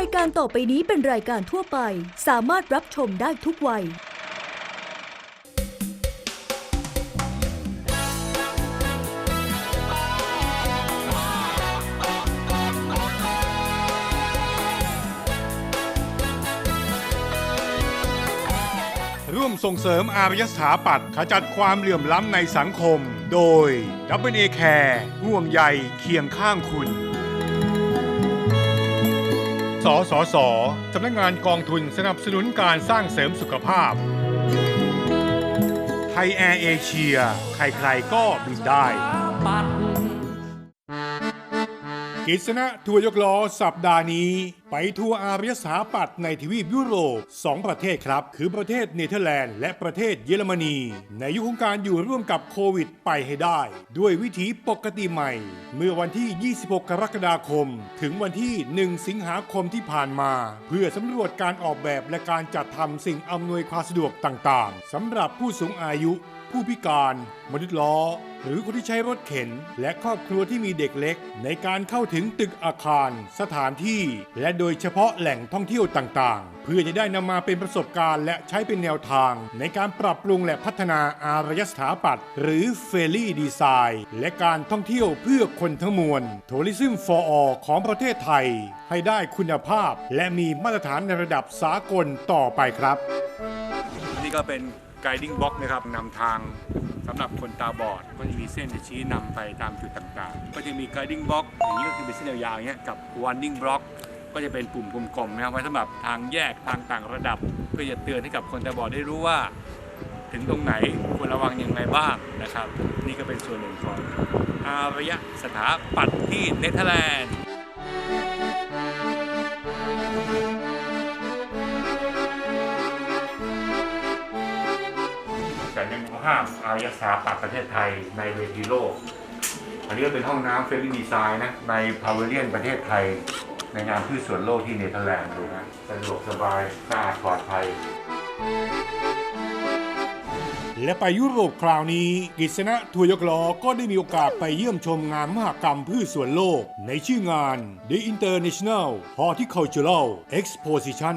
ายการต่อไปนี้เป็นรายการทั่วไป สามารถรับชมได้ทุกวัย ร่วมส่งเสริมอารยสถาปัตย์ขจัดความเหลื่อมล้ำในสังคม โดย w a Care ห่วงใยเคียงข้างคุณ สสสสำนักงานกองทุนสนับสนุนการสร้างเสริมสุขภาพ ไทยแอร์เอเชีย ใครๆก็บินได้ กิษณะทัวร์ยกล้อสัปดาห์นี้ ไปทัวร์อารยสถาปัตย์ในทวีปยุโรป 2 ประเทศครับ คือประเทศเนเธอร์แลนด์และประเทศเยอรมนี ในยุคของการอยู่ร่วมกับโควิดไปให้ได้ ด้วยวิถีปกติใหม่ เมื่อวันที่ 26 กรกฎาคม ถึงวันที่ 1 สิงหาคมที่ผ่านมา เพื่อสำรวจการออกแบบและการจัดทำสิ่งอำนวยความสะดวกต่างๆสำหรับผู้สูงอายุ ผู้พิการ มนุษย์ล้อ หรือคนที่ใช้รถเข็น และครอบครัวที่มีเด็กเล็ก ในการเข้าถึงตึกอาคาร สถานที่ และโดยเฉพาะแหล่งท่องเที่ยวต่างๆ เพื่อจะได้นำมาเป็นประสบการณ์และใช้เป็นแนวทาง ในการปรับปรุงและพัฒนาอารยสถาปัตย์หรือเฟลี่ดีไซน์และการท่องเที่ยวเพื่อคนทั้งมวล Tourism for All ของประเทศไทย ให้ได้คุณภาพ และมีมาตรฐานในระดับสากลต่อไปครับ นี่ก็เป็น guiding box นะครับนำทางสำหรับคนตาบอดก็จะมีเส้นจะชี้นำไปตามจุดต่างๆ ก็จะมี guiding box อย่างนี้ก็คือเป็นเส้นยาวๆอย่างเงี้ยกับ warning block ก็จะเป็นปุ่มกลมๆนะครับไว้สำหรับทางแยกทางต่างระดับ เพื่อจะเตือนให้กับคนตาบอดได้รู้ว่า ถึงตรงไหนควรระวังยังไงบ้างนะครับ นี่ก็เป็นส่วนหนึ่งของอารยสถาปัตย์ที่เนเธอร์แลนด์ ห้ามอารยสถาปัตย์ประเทศไทยในเวทีโลก อันนี้ก็เป็นห้องน้ำเฟรนด์ดีไซน์นะในพาวเวเลียนประเทศไทย ในงานพืชสวนโลกที่เนเธอร์แลนด์ดูนะสะดวกสบายสะอาดปลอดภัย และไปยุโรปคราวนี้กิษณะทัวยกล้อก็ได้มีโอกาสไปเยี่ยมชมงานมหกรรมพืชสวนโลก ในชื่องาน The International Horticultural Exposition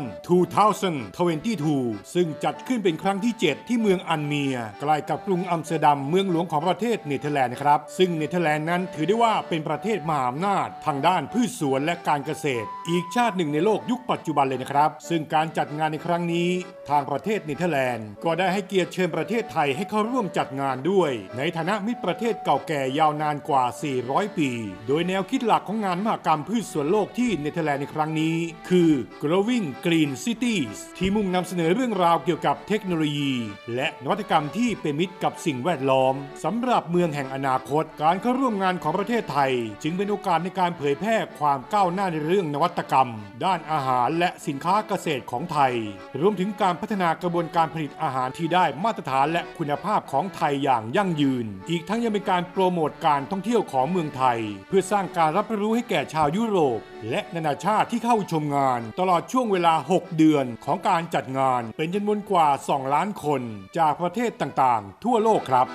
2022 ซึ่งจัดขึ้นเป็นครั้งที่ 7 ที่เมืองอันเมียใกล้กับกรุงอัมสเตอร์ดัมเมืองหลวงของประเทศเนเธอร์แลนด์นะครับ ซึ่งเนเธอร์แลนด์นั้นถือได้ว่าเป็นประเทศมหาอำนาจทางด้านพืชสวนและการเกษตร อีกชาติหนึ่งในโลกยุคปัจจุบันเลยนะครับ ซึ่งการจัดงานในครั้งนี้ ทางประเทศเนเธอร์แลนด์ก็ได้ให้เกียรติเชิญประเทศไทยให้เข้าร่วมจัดงานด้วย ในฐานะมิตรประเทศเก่าแก่ยาวนานกว่า 400 ปี โดยแนวคิดหลักของงานมหกรรมพืชสวนโลกที่เนเธอร์แลนด์ในครั้งนี้ คือ Growing Green Cities ที่มุ่งนำเสนอเรื่องราวเกี่ยวกับเทคโนโลยี และนวัตกรรมที่เป็นมิตรกับสิ่งแวดล้อมสำหรับเมืองแห่งอนาคต การเข้าร่วมงานของประเทศไทย จึงเป็นโอกาสในการเผยแพร่ความก้าวหน้าในเรื่องนวัตกรรม ด้านอาหารและสินค้าเกษตรของไทย รวมถึงการพัฒนากระบวนการผลิตอาหารที่ได้มาตรฐานและคุณภาพของไทยอย่างยั่งยืน อีกทั้งยังเป็นการโปรโมทการท่องเที่ยวของเมืองไทย เพื่อสร้างการรับรู้ให้แก่ชาวยุโรป และนานาชาติที่เข้าชมงาน ตลอดช่วงเวลา 6 เดือนของการจัดงาน เป็นจำนวนกว่า 2 ล้านคน จากประเทศต่างๆ ทั่วโลกครับ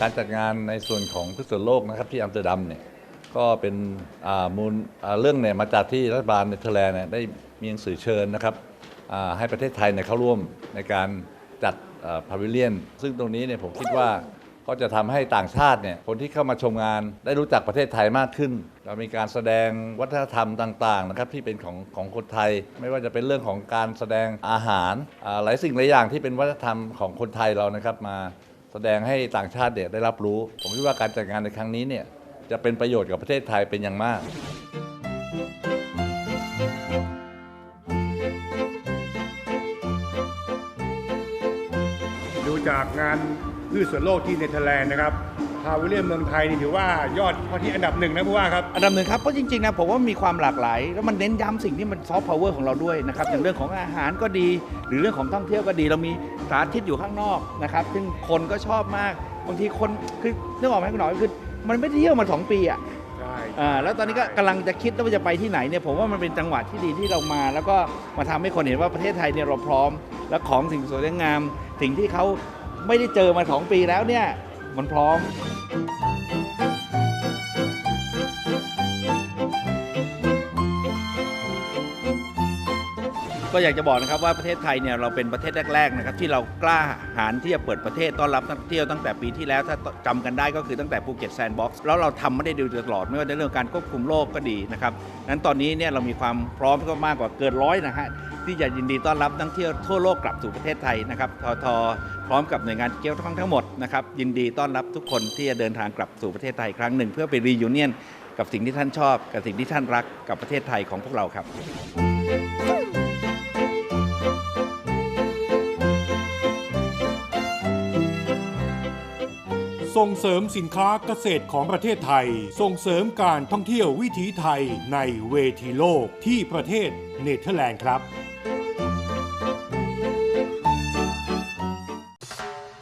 การจัดงานในส่วนของพืชสวนโลกนะครับที่อัมสเตอร์ดัมเนี่ยก็เป็นมูลเรื่องเนี่ยมาจากที่รัฐบาลเนเธอร์แลนด์ได้มีหนังสือเชิญนะครับให้ประเทศไทยเนี่ยเข้าร่วมในการจัด พาวิเลียน ซึ่งตรงนี้เนี่ยผมคิดว่าก็จะทำให้ต่างชาติเนี่ยคนที่เข้ามาชมงานได้รู้จักประเทศไทยมากขึ้นเรามีการแสดงวัฒนธรรมต่างๆนะครับที่เป็นของของคนไทย ไม่ว่าจะเป็นเรื่องของการแสดงอาหารหลายสิ่งหลายอย่างที่เป็นวัฒนธรรมของคนไทยเรานะครับมาแสดงให้ต่างชาติเนี่ยได้รับรู้ ผมคิดว่าการจัดงานในครั้งนี้เนี่ยจะเป็นประโยชน์กับประเทศไทยเป็นอย่างมาก จากงานพืชสวนโลกที่เนเธอร์แลนด์นะครับพาวิเลียนเมืองไทยนี่ถือว่ายอดข้อที่อันดับหนึ่งนะผู้ว่าครับอันดับหนึ่งครับเพราะจริงๆนะผมว่ามีความหลากหลาย แล้วมันเน้นย้ำสิ่งที่มันซอฟต์พาวเวอร์ของเราด้วยนะครับอย่างเรื่องของอาหารก็ดี หรือเรื่องของท่องเที่ยวก็ดี เรามีสาธิตอยู่ข้างนอกนะครับซึ่งคนก็ชอบมากบางทีคนคือนึกออกไหมคุณหน่อยคือมันไม่ได้เที่ยวมาสองปีอะใช่อ่าแล้วตอนนี้ก็กำลังจะคิดว่าจะไปที่ไหนเนี่ยผมว่ามันเป็นจังหวะที่ดีที่เรามา แล้วก็มาทำให้คนเห็นว่าประเทศไทยเนี่ยเราพร้อม และของสิ่งสวยงาม สิ่งที่เขาไม่ได้เจอมาสองปีแล้วเนี่ย มันพร้อม ก็อยากจะบอกนะครับว่าประเทศไทยเนี่ยเราเป็นประเทศแรกๆนะครับที่เรากล้าหาญที่จะเปิดประเทศต้อนรับนักท่องเที่ยวตั้งแต่ปีที่แล้วถ้าจำกันได้ก็คือตั้งแต่ภูเก็ตแซนด์บ็อกซ์แล้วเราทำไม่ได้ดูตลอดไม่ว่าในเรื่องการควบคุมโรคก็ดีนะครับนั้นตอนนี้เนี่ยเรามีความพร้อมก็มากกว่าเกินร้อยนะฮะ ที่จะยินดีต้อนรับนักท่องเที่ยวทั่วโลกกลับสู่ประเทศไทยนะครับททพร้อมกับหน่วยงานเกี่ยวข้องทั้งหมดนะครับยินดีต้อนรับทุกคนที่จะเดินทางกลับสู่ประเทศไทยครั้งหนึ่ง เพื่อไปรียูเนียนกับสิ่งที่ท่านชอบ กับสิ่งที่ท่านรักกับประเทศไทยของพวกเราครับส่งเสริมสินค้าเกษตรของประเทศไทย ส่งเสริมการท่องเที่ยววิถีไทยในเวทีโลกที่ประเทศเนเธอร์แลนด์ครับ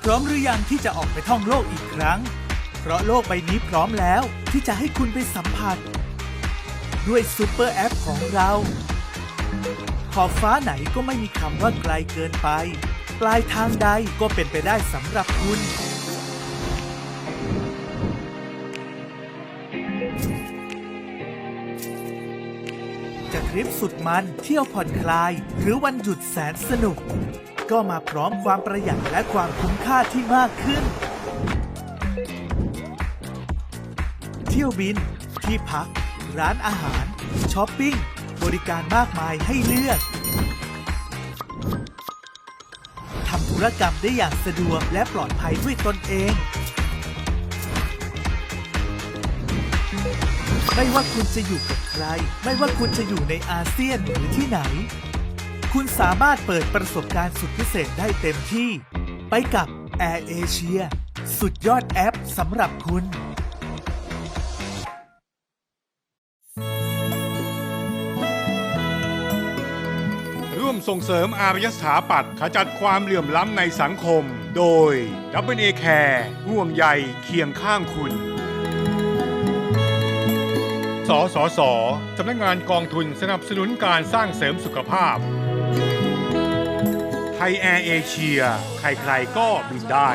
พร้อมหรือยังที่จะออกไปท่องโลกอีกครั้ง เพราะโลกใบนี้พร้อมแล้วที่จะให้คุณไปสัมผัส ด้วยซูเปอร์แอปของเรา ขอบฟ้าไหนก็ไม่มีคำว่าไกลเกินไป ปลายทางใดก็เป็นไปได้สำหรับคุณ จะทริปสุดมันเที่ยวผ่อนคลาย หรือวันหยุดแสนสนุก ก็มาพร้อมความประหยัดและความคุ้มค่าที่มากขึ้น เที่ยวบิน ที่พัก ร้านอาหาร ช้อปปิ้ง บริการมากมายให้เลือกทำธุรกรรมได้อย่างสะดวกและปลอดภัยด้วยตนเองไม่ว่าคุณจะอยู่กับใคร ไม่ว่าคุณจะอยู่ในอาเซียนหรือที่ไหน คุณสามารถเปิดประสบการณ์สุดพิเศษได้เต็มที่ ไปกับ Air Asia สุดยอดแอปสำหรับคุณร่วมส่งเสริมอารยสถาปัตย์ขจัดความเหลื่อมล้ำในสังคม โดย w a Care ห่วงใยเคียงข้างคุณ สสส สำนักงานกองทุนสนับสนุนการสร้างเสริมสุขภาพ ทยแอร์เอเชีย ใครๆก็บินได้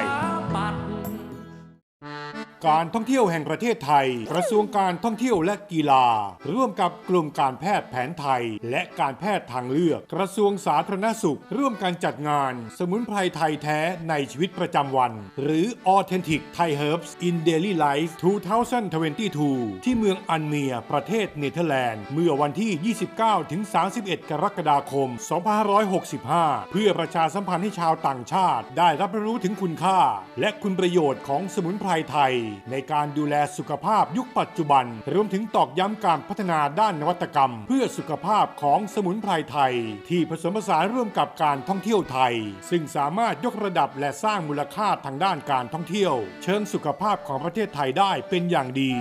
การท่องเที่ยวแห่งประเทศไทย กระทรวงการท่องเที่ยวและกีฬา ร่วมกับกลุ่มการแพทย์แผนไทย และการแพทย์ทางเลือก กระทรวงสาธารณสุข ร่วมกันจัดงาน สมุนไพรไทยแท้ในชีวิตประจำวัน หรือ Authentic Thai Herbs in Daily Life 2022 ที่เมืองอันเมียประเทศเนเธอร์แลนด์ เมื่อวันที่ 29ถึง31 กรกฎาคม 2565 เพื่อประชาสัมพันธ์ให้ชาวต่างชาติ ได้รับรู้ถึงคุณค่า และคุณประโยชน์ของสมุนไพรไทยในการดูแลสุขภาพยุคปัจจุบัน รวมถึงตอกย้ำการพัฒนาด้านนวัตกรรม เพื่อสุขภาพของสมุนไพรไทย ที่ผสมผสานร่วมกับการท่องเที่ยวไทย ซึ่งสามารถยกระดับและสร้างมูลค่าทางด้านการท่องเที่ยว เชิงสุขภาพของประเทศไทยได้เป็นอย่างดี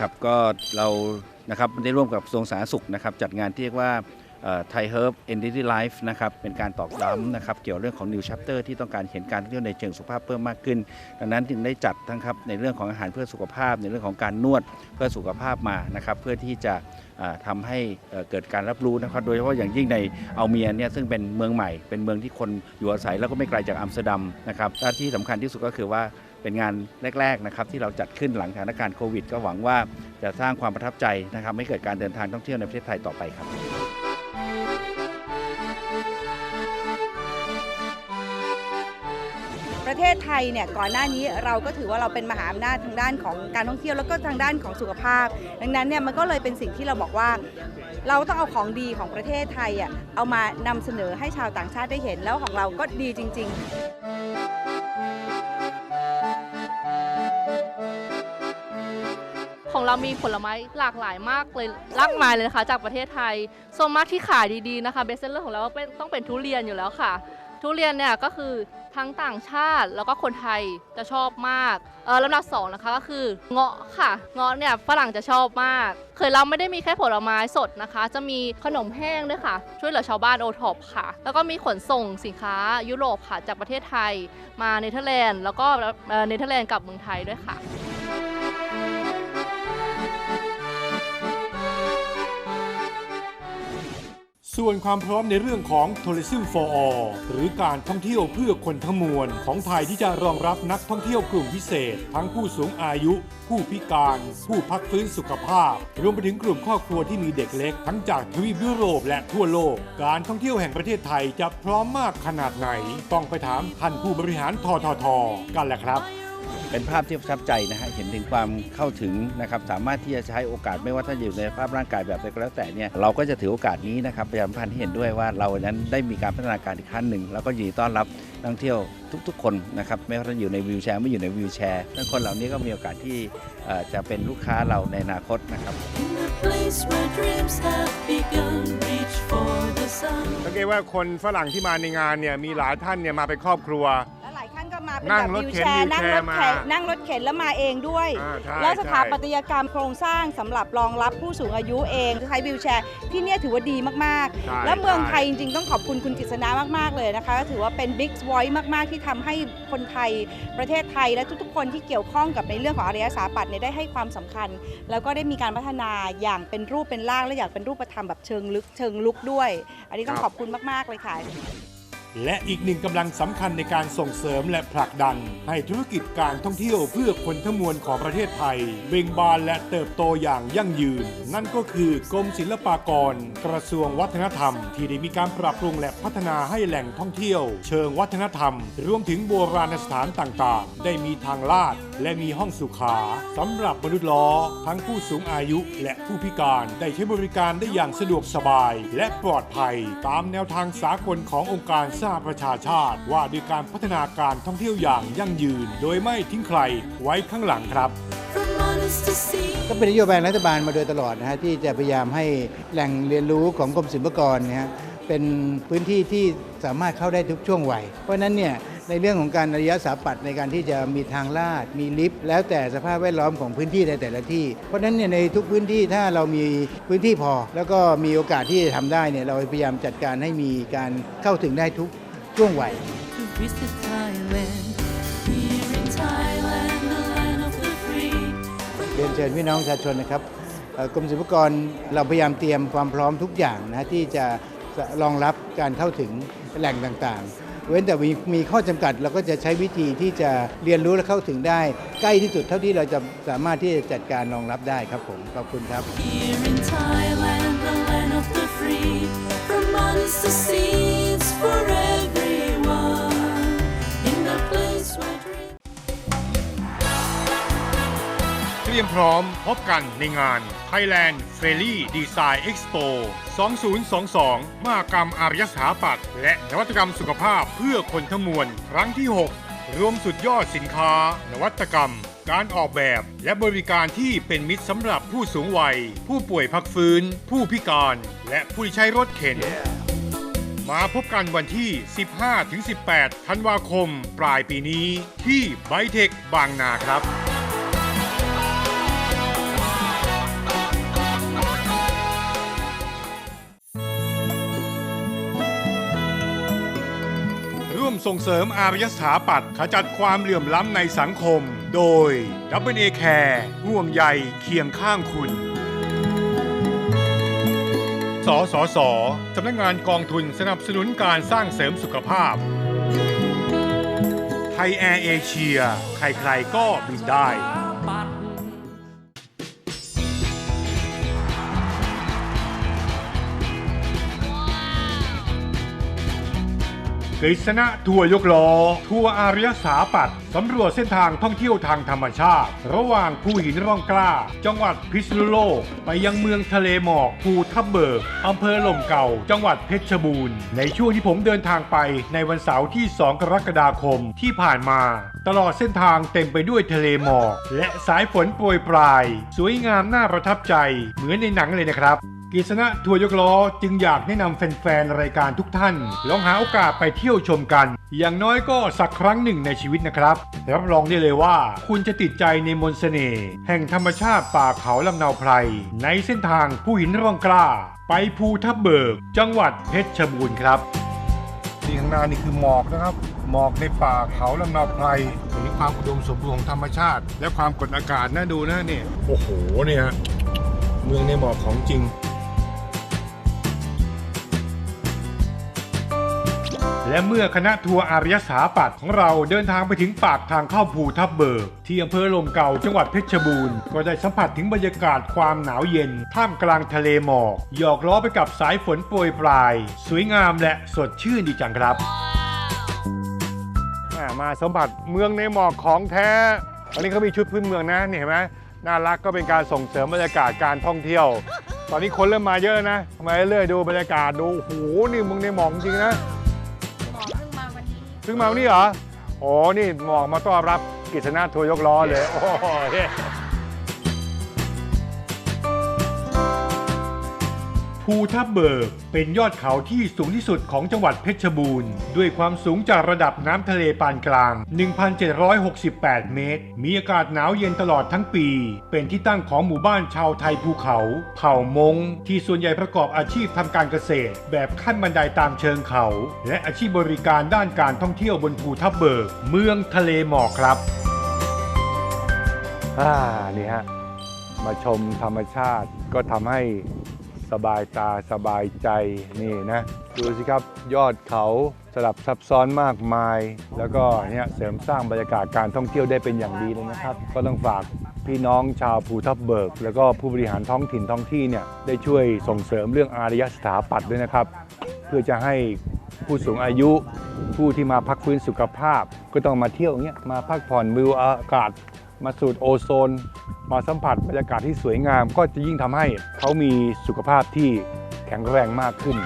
ครับก็เรานะครับได้ร่วมกับกระทรวงสาธารณสุขนะครับจัดงานที่เรียกว่า ไทยเฮิร์บเอนดิตี้ไลฟ์นะครับเป็นการตอกย้ำนะครับเกี่ยวเรื่องของ New Chapter ที่ต้องการเห็นการท่องเที่ยวในเชิงสุขภาพเพิ่มมากขึ้น ดังนั้นจึงได้จัดทั้งครับในเรื่องของอาหารเพื่อสุขภาพ ในเรื่องของการนวดเพื่อสุขภาพมานะครับเพื่อที่จะทำาให้เกิดการรับรู้นะครับโดยเฉพาะอย่างยิ่งในอัลเมียเนี่ยซึ่งเป็นเมืองใหม่ เป็นเมืองที่คนอยู่อาศัยแล้วก็ไม่ไกลจากอัมสเตอร์ดัมนะครับและที่สำคัญที่สุดก็คือว่าเป็นงานแรกๆนะครับที่เราจัดขึ้นหลังสถานการณ์โควิด ก็หวังว่าจะสร้างความประทับใจนะครับให้เกิดการเดินทางท่องเที่ยวในประเทศไทยต่อไปครับ ประเทศไทยเนี่ยก่อนหน้านี้เราก็ถือว่าเราเป็นมหาอำนาจทางด้านของการท่องเที่ยวแล้วก็ทางด้านของสุขภาพ ดังนั้นเนี่ยมันก็เลยเป็นสิ่งที่เราบอกว่า เราต้องเอาของดีของประเทศไทยอะเอามานำเสนอให้ชาวต่างชาติได้เห็นแล้วของเราก็ดีจริง ๆของเรามีผลไม้หลากหลายมากเลยมากมายเลยนะคะ จากประเทศไทยส่วนมากที่ขายดีๆนะคะเบสเซอร์ของเราเป็นต้องเป็นทุเรียนอยู่แล้วค่ะ ทุเรียนเนี่ยก็คือ ทั้งต่างชาติแล้วก็คนไทยจะชอบมากเออลำดับสองนะคะก็คือเงาะค่ะเงาะเนี่ยฝรั่งจะชอบมาก เคยเราไม่ได้มีแค่ผลไม้สดนะคะ จะมีขนมแห้งด้วยค่ะ ช่วยเหลือชาวบ้านโอท็อปค่ะ แล้วก็มีขนส่งสินค้ายุโรปค่ะจากประเทศไทยมาเนเธอร์แลนด์แล้วก็เนเธอร์แลนด์กับเมืองไทยด้วยค่ะ ส่วนความพร้อมในเรื่องของ Tourism for All หรือการท่องเที่ยวเพื่อคนทั้งมวล ของไทยที่จะรองรับนักท่องเที่ยวกลุ่มพิเศษ ทั้งผู้สูงอายุ ผู้พิการ ผู้พักฟื้นสุขภาพ รวมไปถึงกลุ่มครอบครัวที่มีเด็กเล็ก ทั้งจากทวีปยุโรปและทั่วโลก การท่องเที่ยวแห่งประเทศไทยจะพร้อมมากขนาดไหน ต้องไปถามท่านผู้บริหารทททกันแหละครับ เป็นภาพที่ประทับใจนะฮะเห็นถึงความเข้าถึงนะครับสามารถที่จะใช้โอกาสไม่ว่าท่านอยู่ในสภาพร่างกายแบบใดก็แล้วแต่เนี่ยเราก็จะถือโอกาสนี้นะครับประชาสัมพันธ์ให้เห็นด้วยว่าเรานั้นได้มีการพัฒนาการอีกขั้นหนึ่งแล้วก็ยินดีต้อนรับนักท่องเที่ยวทุกๆ คนนะครับไม่ว่าท่านอยู่ในวีลแชร์ไม่อยู่ในวีลแชร์ทั้งคนเหล่านี้ก็มีโอกาสที่จะเป็นลูกค้าเราในอนาคตนะครับ place where dreams have begun, reach for the sun. สังเกตว่าคนฝรั่งที่มาในงานเนี่ยมีหลายท่านเนี่ยมาเป็นครอบครัว มาเป็นนั่แบงบรถวิวเข็นแชร์วิวนั่งแชรร์ถเข็นมานั่งรถเข็นแล้วมาเองด้วย อ่าใช่แล้วสถาใช่ปัตยกรรมโครงสร้างสำหรับรองรับผู้สูงอายุเองใช้วิวแชร์ที่เนี่ยถือว่าดีมากใช่ๆ แล้วเมืองใช่ไทยจริงๆ ต้องขอบคุณคุณกฤษณามากๆเลยนะคะก็ถือว่าเป็นบิ๊กไว c e มากๆ ที่ทำให้คนไทยประเทศไทยและทุกๆ คนที่เกี่ยวข้องกับในเรื่องของอารยสถาปัตย์เนี่ยได้ให้ความสำคัญ แล้วก็ได้มีการพัฒนาอย่างเป็นรูปเป็นร่างและอย่างเป็นรูปธรรมแบบเชิงลึกเชิงลุกด้วย อันนี้ต้องขอบคุณมากๆเลยค่ะ และอีกหนึ่งกำลังสำคัญในการส่งเสริมและผลักดัน ให้ธุรกิจการท่องเที่ยวเพื่อคนทั้งมวลของประเทศไทย เบ่งบานและเติบโตอย่างยั่งยืน นั่นก็คือกรมศิลปากร กระทรวงวัฒนธรรม ที่ได้มีการปรับปรุงและพัฒนาให้แหล่งท่องเที่ยว เชิงวัฒนธรรม รวมถึงโบราณสถานต่างๆ ได้มีทางลาด และมีห้องสุขาสำหรับมนุษย์ล้อ ทั้งผู้สูงอายุและผู้พิการได้ใช้บริการได้อย่างสะดวกสบาย และปลอดภัย ตามแนวทางสากลขององค์การสหประชาชาติว่าด้วยการพัฒนาการท่องเที่ยวอย่างยั่งยืน โดยไม่ทิ้งใครไว้ข้างหลังครับก็เป็นนโยบายรัฐบาลมาโดยตลอดนะฮะที่จะพยายามให้แหล่งเรียนรู้ของกรมศิลปากรเนี่ยฮะเป็นพื้นที่ที่สามารถเข้าได้ทุกช่วงวัย เพราะนั้นเนี่ย ในเรื่องของการอริยสาปัตย์ในการที่จะมีทางลาด มีลิฟต์แล้วแต่สภาพแวดล้อมของพื้นที่ในแต่ละที่ เพราะฉะนั้นเนี่ยในทุกพื้นที่ถ้าเรามีพื้นที่พอ แล้วก็มีโอกาสที่จะทำได้เนี่ยเราพยายามจัดการให้มีการเข้าถึงได้ทุกช่วงวัย เรียนเชิญพี่น้องประชาชนนะครับเอ่อกรมศิลปากรเราพยายามเตรียมความพร้อมทุกอย่างนะที่จะรองรับการเข้าถึงแหล่งต่างๆ เว้นแต่มีมีข้อจำกัดเราก็จะใช้วิธีที่จะเรียนรู้และเข้าถึงได้ ใกล้ที่สุดเท่าที่เราจะสามารถที่จะจัดการรองรับได้ครับผมขอบคุณครับ Here in Thailand, the land of the free. From mountains to seas for ตรียมพร้อมพบกันในงาน Thailand f a i r y Design Expo 2022 มหกรรมอารยสถาปัตย์และนวัตกรรมสุขภาพเพื่อคนทั้งมวล ครั้งที่ 6 รวมสุดยอดสินค้า นวัตกรรม การออกแบบและบริการที่เป็นมิตรสำหรับผู้สูงวัย ผู้ป่วยพักฟื้น ผู้พิการ และผู้ใช้รถเข็นมาพบกันวันที่ 15-18 ธันวาคม ปลายปีนี้ ที่ไบเทคบางนาครับ ส่งเสริมอารยสถาปัตย์ขจัดความเหลื่อมล้ำในสังคม โดย w a Care ห่วงใยเคียงข้างคุณ สสสสำนักงานกองทุนสนับสนุนการสร้างเสริมสุขภาพ ไทยแอร์เอเชีย ใครๆก็บินได้ กฤษณะทัวร์ยกล้อ ทัวร์อารยสาปัตสำรวจเส้นทางท่องเที่ยวทางธรรมชาติ ระหว่างภูหินร่องกล้า จังหวัดพิษณุโลก ไปยังเมืองทะเลหมอกภูทับเบิกอำเภอหล่มเก่า จังหวัดเพชรบูรณ์ ในช่วงที่ผมเดินทางไปในวันเสาร์ที่ 2 กรกฎาคมที่ผ่านมา ตลอดเส้นทางเต็มไปด้วยทะเลหมอก และสายฝนโปรยปลาย สวยงามน่าประทับใจเหมือนในหนังเลยนะครับ กิษณะทัวร์ยกล้อจึงอยากแนะนำแฟนๆรายการทุกท่าน ลองหาโอกาสไปเที่ยวชมกัน อย่างน้อยก็สักครั้งหนึ่งในชีวิตนะครับ รับรองได้เลยว่า คุณจะติดใจในมนต์เสน่ห์แห่งธรรมชาติป่าเขาลำเนาไพร ในเส้นทางผู้หินร่องกล้า ไปภูทับเบิก จังหวัดเพชรบูรณ์ครับที่ข้างหน้านี่คือหมอกนะครับ หมอกในป่าเขาลำเนาไพรเห็นความอุดมสมบูรณ์ของธรรมชาติ และความกดอากาศน่าดูนะเนี่ยโอ้โหเนี่ยเมืองในหมอกของจริง และเมื่อคณะทัวร์อารยสาปัตของเราเดินทางไปถึงปากทางเข้าภูทับเบิก ที่อำเภอลมเก่าจังหวัดเพชรบูรณ์ ก็ได้สัมผัสถึงบรรยากาศความหนาวเย็น ท่ามกลางทะเลหมอกหยอกล้อไปกับสายฝนโปรยปลาย สวยงามและสดชื่นดีจังครับมาสัมผัสเมืองในหมอกของแท้อันนี้เขามีชุดพื้นเมืองนะนี่เห็นไหมน่ารักก็เป็นการส่งเสริมบรรยากาศการท่องเที่ยว ตอนนี้คนเริ่มมาเยอะนะมาเรื่อยๆดูบรรยากาศดูโอ้โหนี่เมืองในหมอกจริงนะ เพิ่งมาวันนี้เหรอ โอ้นี่หมอกมาต้อนรับกิจนาทัวร์ยกล้อเลย โอ้โห ภูทับเบิก เป็นยอดเขาที่สูงที่สุดของจังหวัดเพชรบูรณ์ ด้วยความสูงจากระดับน้ำทะเลปานกลาง 1,768 เมตร มีอากาศหนาวเย็นตลอดทั้งปี เป็นที่ตั้งของหมู่บ้านชาวไทยภูเขา เผ่ามง ที่ส่วนใหญ่ประกอบอาชีพทำการเกษตร แบบขั้นบันไดตามเชิงเขา และอาชีพบริการด้านการท่องเที่ยวบนภูทับเบิก เมืองทะเลหมอกครับอ่านี่ฮะมาชมธรรมชาติก็ทำให้ สบายตาสบายใจนี่นะดูสิครับยอดเขาสลับซับซ้อนมากมาย แล้วก็เนี่ยเสริมสร้างบรรยากาศการท่องเที่ยวได้เป็นอย่างดีเลยนะครับ ก็ต้องฝากพี่น้องชาวภูทับเบิก แล้วก็ผู้บริหารท้องถิ่นท้องที่เนี่ยได้ช่วยส่งเสริมเรื่องอารยสถาปัตย์ด้วยนะครับ เพื่อจะให้ผู้สูงอายุผู้ที่มาพักฟื้นสุขภาพ ก็ต้องมาเที่ยวเงี้ยมาพักผ่อนวิวอากาศ มาสูดโอโซน มาสัมผัสบรรยากาศที่สวยงาม ก็จะยิ่งทำให้เขามีสุขภาพที่แข็งแรงมากขึ้น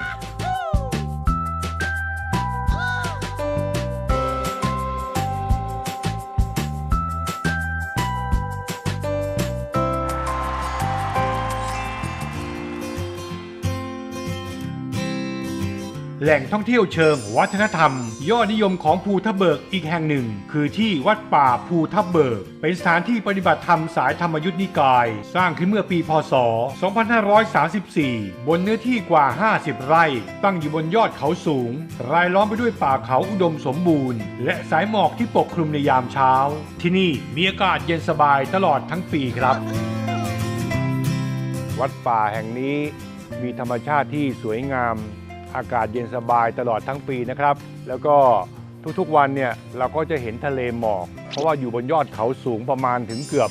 ล่งท่องเที่ยวเชิงวัฒนธรรม ยอดนิยมของภูทับเบิกอีกแห่งหนึ่ง คือที่วัดป่าภูทับเบิก เป็นสถานที่ปฏิบัติธรรมสายธรรมยุทธนิกาย สร้างขึ้นเมื่อปีพศ 2534 บนเนื้อที่กว่า 50 ไร่ ตั้งอยู่บนยอดเขาสูง รายล้อมไปด้วยป่าเขาอุดมสมบูรณ์ และสายหมอกที่ปกคลุมในยามเช้า ที่นี่มีอากาศเย็นสบายตลอดทั้งปีครับ วัดป่าแห่งนี้มีธรรมชาติที่สวยงาม อากาศเย็นสบายตลอดทั้งปีนะครับ แล้วก็ทุกๆวันเนี่ยเราก็จะเห็นทะเลหมอก เพราะว่าอยู่บนยอดเขาสูงประมาณถึงเกือบ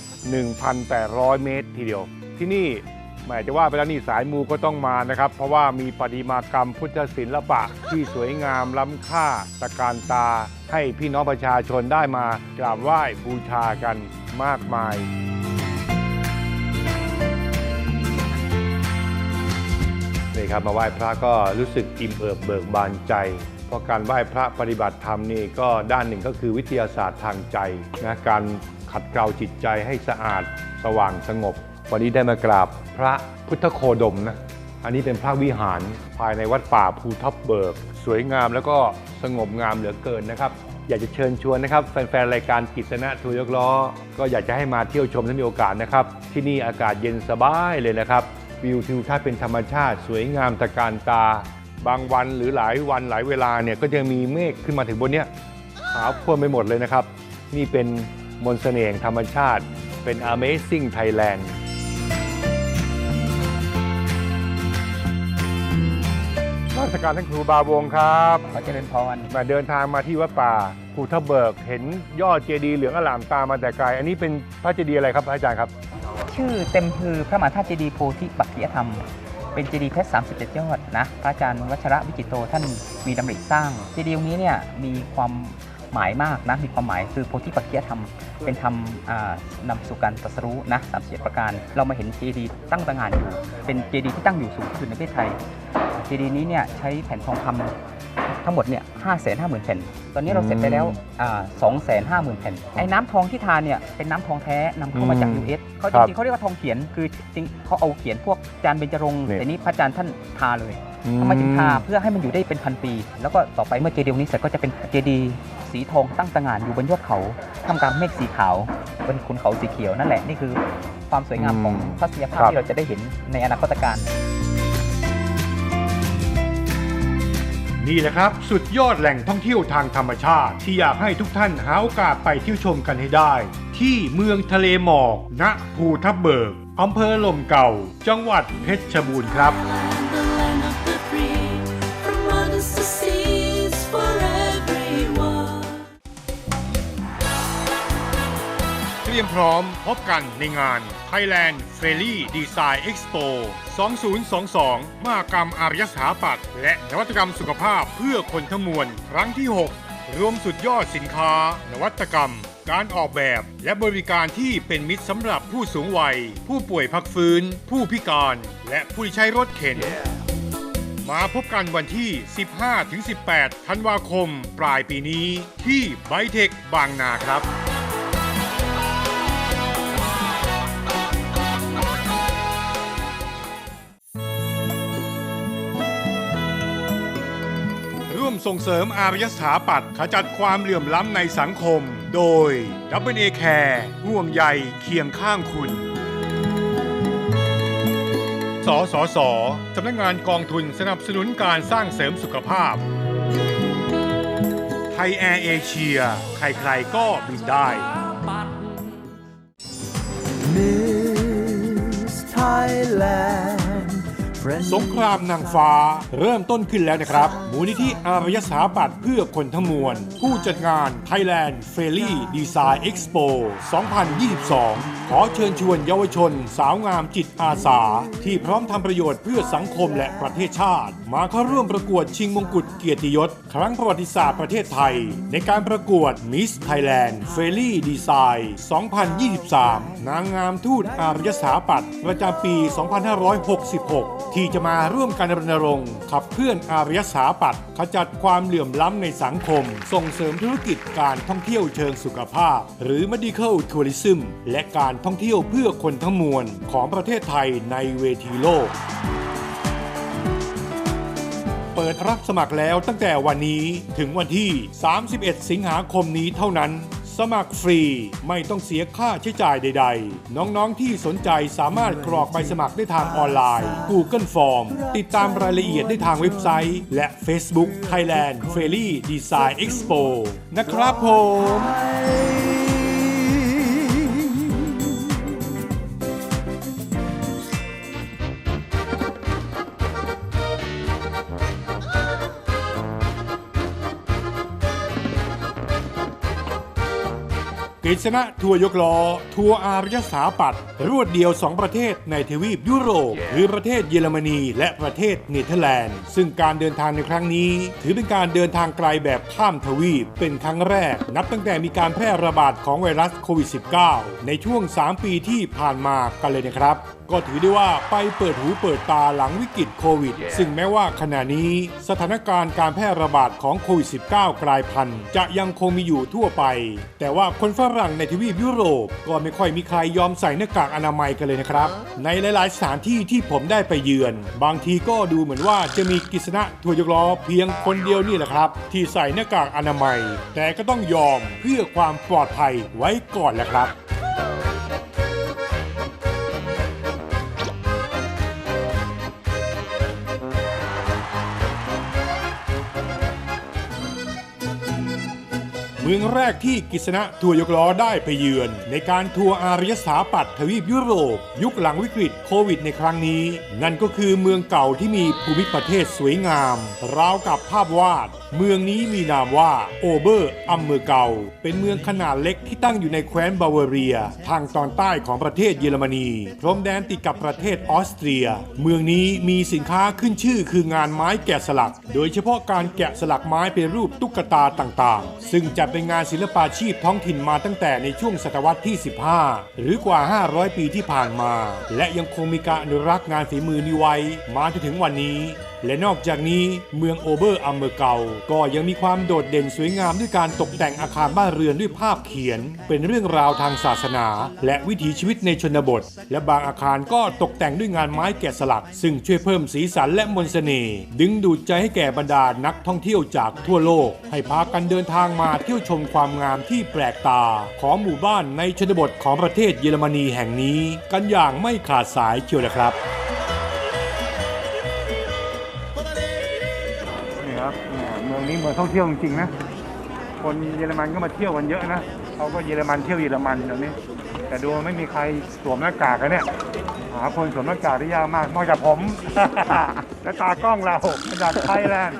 1,800 เมตรทีเดียว ที่นี่แหมายจะว่าไปแล้วนี่สายมูก็ต้องมานะครับ เพราะว่ามีประติมากรรมพุทธศิลปะ ที่สวยงามล้ำค่าตะการตา ให้พี่น้องประชาชนได้มากราบไหว้บูชากันมากมาย นี่ครับมาไหว้พระก็รู้สึกอิ่มเอิบเบิกบานใจ เพราะการไหว้พระปฏิบัติธรรมนี่ก็ด้านหนึ่งก็คือวิทยาศาสตร์ทางใจนะการขัดเกลาจิตใจให้สะอาดสว่างสงบ วันนี้ได้มากราบพระพุทธโคดมนะอันนี้เป็นพระวิหารภายในวัดป่าภูทับเบิก สวยงามแล้วก็สงบงามเหลือเกินนะครับ อยากจะเชิญชวนนะครับ แฟนๆ รายการกิจนะทัวร์ยกล้อ ก็อยากจะให้มาเที่ยวชมถ้ามีโอกาสนะครับ ที่นี่อากาศเย็นสบายเลยนะครับ วิวทิวทัศน์เป็นธรรมชาติ สวยงามตะการตา บางวันหรือหลายวันหลายเวลาเนี่ยก็จะมีเมฆขึ้นมาถึงบนเนี้ยขาวโพลนไปหมดเลยนะครับ นี่เป็นมนต์เสน่ห์แห่งธรรมชาติ เป็น Amazing Thailand ราชการท่านครูบาวงครับขอเจริญพรมาเดินทางมาที่วัดป่าภูทับเบิก เห็นยอดเจดีย์เหลืองอลามตามมาแต่ไกล อันนี้เป็นพระเจดีย์อะไรครับพระอาจารย์ครับ ชื่อเต็มคือพระมหาธาตุเจดีย์โพธิปักขิยธรรม เป็นเจดีย์เพชร37 ยอดนะพระอาจารย์วัชระวิจิตโตท่านมีดำริสร้างเจดีย์องค์นี้เนี่ยมีความหมายมากนะมีความหมายคือโพธิปักขิยธรรม เป็นธรรมนำสู่การตรัสรู้นะ37ประการ เรามาเห็นเจดีย์ตั้งตระหง่านอยู่ เป็นเจดีย์ที่ตั้งอยู่สูงสุดในประเทศไทยเจดีย์นี้เนี่ยใช้แผ่นทองคำ ทั้งหมดเนี่ยห้าแสนห้าหมื่นแผ่น ตอนนี้เราเสร็จไปแล้วสองแสนห้าหมื่นแผ่น ไอ้น้ำทองที่ทานเนี่ยเป็นน้ำทองแท้นำเข้ามาจากอืม US เขาครัจบริงๆเขาเรียกว่าทองเขียน คือจริงเขาเอาเขียนพวกจานเบญจรงค์นี่แต่นี้พระอาจารย์ท่านทาเลยทำไมถึงทาเพื่อให้มันอยู่ได้เป็นพันปี แล้วก็ต่อไปเมื่อเจดีย์องค์นี้เสร็จก็จะเป็นเจดีย์สีทองตั้งตระหง่านอยู่บนยอดเขาท่ามกลางเมฆสีขาวบนขุนเขาสีเขียวนั่นแหละนี่คือความสวยงามของทัศนียภาพครับที่เราจะได้เห็นในอนาคตการ นี่แหละครับ สุดยอดแหล่งท่องเที่ยวทางธรรมชาติ ที่อยากให้ทุกท่านหาโอกาสไปเที่ยวชมกันให้ได้ ที่เมืองทะเลหมอก ณภูทับเบิกอำเภอลมเก่า จังหวัดเพชรบูรณ์ครับ รียมพร้อมพบกันในงาน Thailand f a i r y Design Expo 2022 มหกรรมอารยสถาปัตย์และนวัตกรรมสุขภาพเพื่อคนทั้งมวล ครั้งที่ 6 รวมสุดยอดสินค้า นวัตกรรม การออกแบบและบริการที่เป็นมิตรสำหรับผู้สูงวัย ผู้ป่วยพักฟื้น ผู้พิการ และผู้ที่ใช้รถเข็นมาพบกันวันที่ 15-18 ธันวาคม ปลายปีนี้ที่ไบเทคบางนาครับ ส่งเสริมอารยสถาปัตย์ขจัดความเหลื่อมล้ำในสังคม โดย w a Care ห่วงใยเคียงข้างคุณ สสสสำนักงานกองทุนสนับสนุนการสร้างเสริมสุขภาพ ไทยแอร์เอเชีย ใครๆก็บินได้ Miss Thailand สงครามนางฟ้า เริ่มต้นขึ้นแล้วนะครับ มูลนิธิอารยสถาปัตย์เพื่อคนทั้งมวล ผู้จัดงาน Thailand f a i r y Design Expo 2022 ขอเชิญชวนเยาวชน สาวงามจิตอาสา ที่พร้อมทำประโยชน์เพื่อสังคมและประเทศชาติ มาเข้าร่วมประกวดชิงมงกุฎเกียรติยศ ครั้งประวัติศาสตร์ประเทศไทย ในการประกวด Miss Thailand f a i r y Design 2023 นางงามทูตอารยสถาปัตย์ประจำปี 2566ที่จะมาร่วมกันรณรงค์ ขับเคลื่อนอารยสถาปัตย์ขจัดความเหลื่อมล้ำในสังคม ส่งเสริมธุรกิจการท่องเที่ยวเชิงสุขภาพ หรือ medical tourism และการท่องเที่ยวเพื่อคนทั้งมวลของประเทศไทยในเวทีโลกเปิดรับสมัครแล้วตั้งแต่วันนี้ถึงวันที่ 31 สิงหาคมนี้เท่านั้น สมัครฟรีไม่ต้องเสียค่าใช้จ่ายใด ๆ น้องๆที่สนใจสามารถกรอกใบสมัครได้ทางออนไลน์ Google Form ติดตามรายละเอียดได้ทางเว็บไซต์ และ Facebook Thailand f a i r y Design Expo นะครับผม กฤษณะทัวร์ยกล้อ ทัวร์อารยสถาปัตย์รวดเดียว 2 ประเทศในทวีปยุโรปคือประเทศเยอรมนี และประเทศเนเธอร์แลนด์ ซึ่งการเดินทางในครั้งนี้ ถือเป็นการเดินทางไกลแบบข้ามทวีป เป็นครั้งแรก นับตั้งแต่มีการแพร่ระบาดของไวรัสโควิด -19 ในช่วง 3 ปีที่ผ่านมากันเลยนะครับก็ถือได้ว่าไปเปิดหูเปิดตาหลังวิกฤตโควิดซึ่งแม้ว่าขณะนี้สถานการณ์การแพร่ระบาดของโควิด -19 กลายพันธุ์ จะยังคงมีอยู่ทั่วไป แต่ว่าคนฝรั่งในทวีปยุโรป ก็ไม่ค่อยมีใครยอมใส่หน้ากากอนามัยกันเลยนะครับ ในหลาย ๆ สถานที่ที่ผมได้ไปเยือน บางทีก็ดูเหมือนว่าจะมีกิษณะทัวร์ยกล้อเพียงคนเดียวนี่แหละครับ ที่ใส่หน้ากากอนามัย แต่ก็ต้องยอมเพื่อความปลอดภัยไว้ก่อนแหละครับ เมืองแรกที่กิษณะทัวยกล้อได้ไปเยือน ในการทัวร์อารยสถาปัตย์ทวีปยุโรป ยุคหลังวิกฤตโควิดในครั้งนี้ นั่นก็คือเมืองเก่าที่มีภูมิประเทศสวยงาม ราวกับภาพวาด เมืองนี้มีนามว่าโอเบอร์อัมเมอร์เกาเป็นเมืองขนาดเล็กที่ตั้งอยู่ในแคว้นบาวาเรีย ทางตอนใต้ของประเทศเยอรมนี พรมแดนติดกับประเทศออสเตรีย เมืองนี้มีสินค้าขึ้นชื่อคืองานไม้แกะสลัก โดยเฉพาะการแกะสลักไม้เป็นรูปตุ๊กตาต่างๆ ซึ่งจะเป็นงานศิลปาชีพท้องถิ่นมาตั้งแต่ในช่วงศตวรรษที่ 15 หรือกว่า 500 ปีที่ผ่านมา และยังคงมีการอนุรักษ์งานฝีมือนี้ไว้มาจนถึงวันนี้ และนอกจากนี้เมืองโอเบอร์อัมเมอร์เกาก็ยังมีความโดดเด่นสวยงามด้วยการตกแต่งอาคารบ้านเรือนด้วยภาพเขียน เป็นเรื่องราวทางศาสนา และวิถีชีวิตในชนบท และบางอาคารก็ตกแต่งด้วยงานไม้แกะสลัก ซึ่งช่วยเพิ่มสีสันและมนต์เสน่ห์ดึงดูดใจให้แก่บรรดานักท่องเที่ยวจากทั่วโลก ให้พากันเดินทางมาเที่ยวชมความงามที่แปลกตา ของหมู่บ้านในชนบทของประเทศเยอรมนีแห่งนี้ กันอย่างไม่ขาดสายเชียวละครับ นี้เมืองท่องเที่ยวจริงๆนะคนเยอรมันก็มาเที่ยวกันเยอะนะเขาก็เยอรมันเที่ยวเยอรมันเดี๋ยวนี้ แต่ดูไม่มีใครสวมหน้ากากกันเนี่ยหาคนสวมหน้ากากได้ยากมากนอกจากผม และตากล้องเราจากไทยแลนด์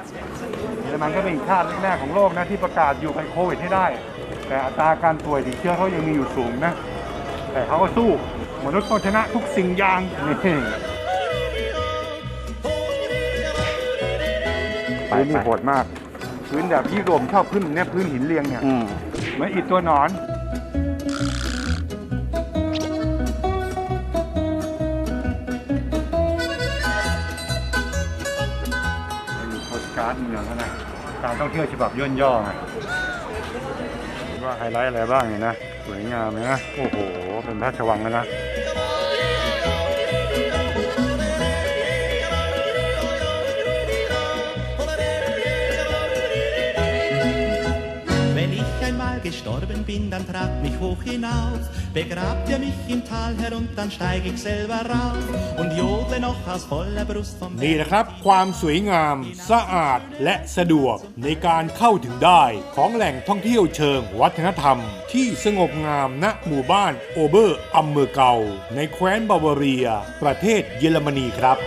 เยอรมันก็เป็นอีกชาติแรกๆของโลกนะที่ประกาศอยู่กับโควิดให้ได้ แต่อัตราการป่วยติดเชื้อเขายังมีอยู่สูงนะ แต่เขาก็สู้มนุษย์ต้องชนะทุกสิ่งอย่างนี่พื้นนี่โหดมาก พื้นแบบที่รวมชอบพื้นเนี่ยพื้นหินเรียงเนี่ยอืมเหมือนอิดตัวหนอนเป็นโพสการ์ดเมืองเขานะการท่องเที่ยวฉบับย่นย่อไงว่าไฮไลท์อะไรบ้างเนี่ยนะ สวยงามเลยนะ โอ้โห เป็นพระราชวังแล้วนะ ich einmal gestorben bin, dann tragt mich hoch hinauf, begrabt ihr mich im Tal herunter, dann steig ich selber rauf und jodle noch aus voller Brust vom นี่นะครับ ความสวยงาม สะอาดและสะดวกในการเข้าถึงได้ของแหล่งท่องเที่ยวเชิงวัฒนธรรม ที่สงบงามณหมู่บ้านโอเบอร์อัมเมอร์เกา ในแคว้นบาวาเรีย ประเทศเยอรมนีครับ